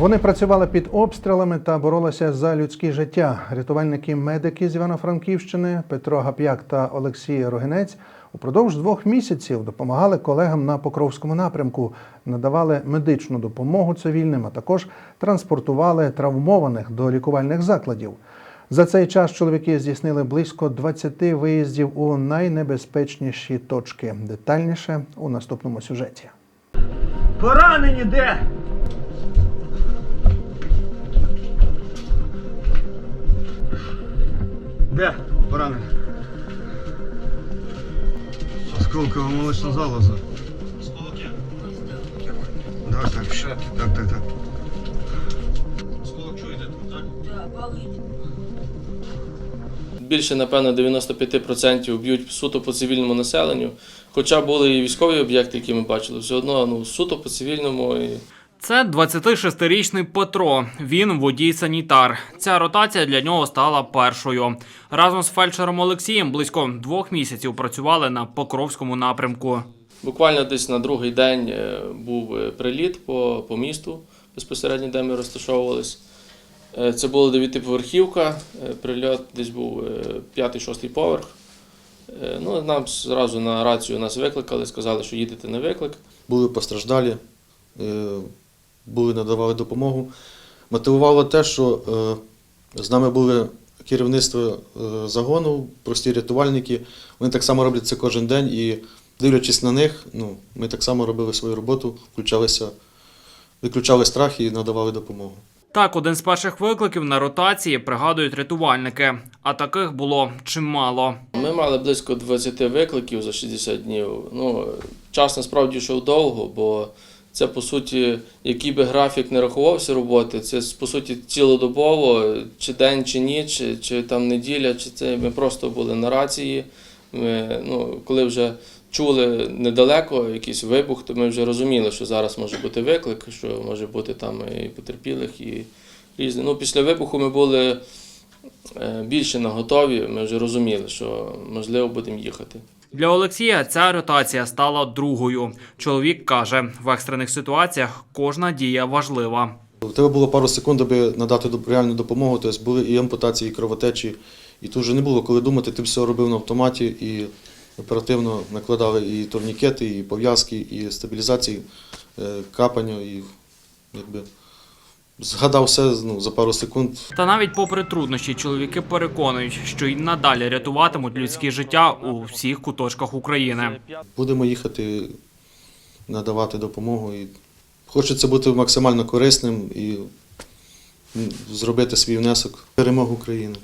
Вони працювали під обстрілами та боролися за людське життя. Рятувальники медики з Івано-Франківщини Петро Гап'як та Олексій Рогинець упродовж двох місяців допомагали колегам на Покровському напрямку, надавали медичну допомогу цивільним, а також транспортували травмованих до лікувальних закладів. За цей час чоловіки здійснили близько 20 виїздів у найнебезпечніші точки. Детальніше у наступному сюжеті. Поранені де? Де поранені? Осколкова молочна залоза. Осколок Так, так, так, так, так. Осколок чуєте тут, так? Більше, напевно, 95% б'ють суто по цивільному населенню. Хоча були і військові об'єкти, які ми бачили, все одно ну, суто по цивільному. І... Це 26-річний Петро. Він водій-санітар. Ця ротація для нього стала першою. Разом з фельдшером Олексієм близько двох місяців працювали на Покровському напрямку. Буквально десь на другий день е, був е, приліт по, по місту, безпосередньо, де ми розташовувались. Е, Це була дев'ятиповерхівка, прильот десь був п'ятий-шостий поверх. Ну, нам зразу на рацію нас викликали, сказали, що їдете на виклик. були постраждалі, були надавали допомогу. Мотивувало те, що е, з нами були керівництво е, загону, прості рятувальники. Вони так само роблять це кожен день і, дивлячись на них, ну, ми так само робили свою роботу, включалися, виключали страх і надавали допомогу. Так, один з перших викликів на ротації пригадують рятувальники, а таких було чимало. Ми мали близько 20 викликів за 60 днів. Ну, час насправді йшов довго, бо це по суті, який би графік не рахувався роботи, це по суті цілодобово, чи день, чи ніч, чи, там неділя, чи це ми просто були на рації. Ми, ну, коли вже чули недалеко якийсь вибух, то ми вже розуміли, що зараз може бути виклик, що може бути там і потерпілих, і різне. Ну, після вибуху ми були е, більше наготові, ми вже розуміли, що можливо будемо їхати. Для Олексія ця ротація стала другою. Чоловік каже, в екстрених ситуаціях кожна дія важлива. У тебе було пару секунд, аби надати реальну допомогу, тобто були і ампутації, і кровотечі. І тут вже не було коли думати, ти все робив на автоматі і оперативно накладали і турнікети, і пов'язки, і стабілізації, е, капання, і якби згадав все ну, за пару секунд. Та навіть попри труднощі, чоловіки переконують, що й надалі рятуватимуть людське життя у всіх куточках України. Будемо їхати, надавати допомогу. І хочеться бути максимально корисним і зробити свій внесок в перемогу України.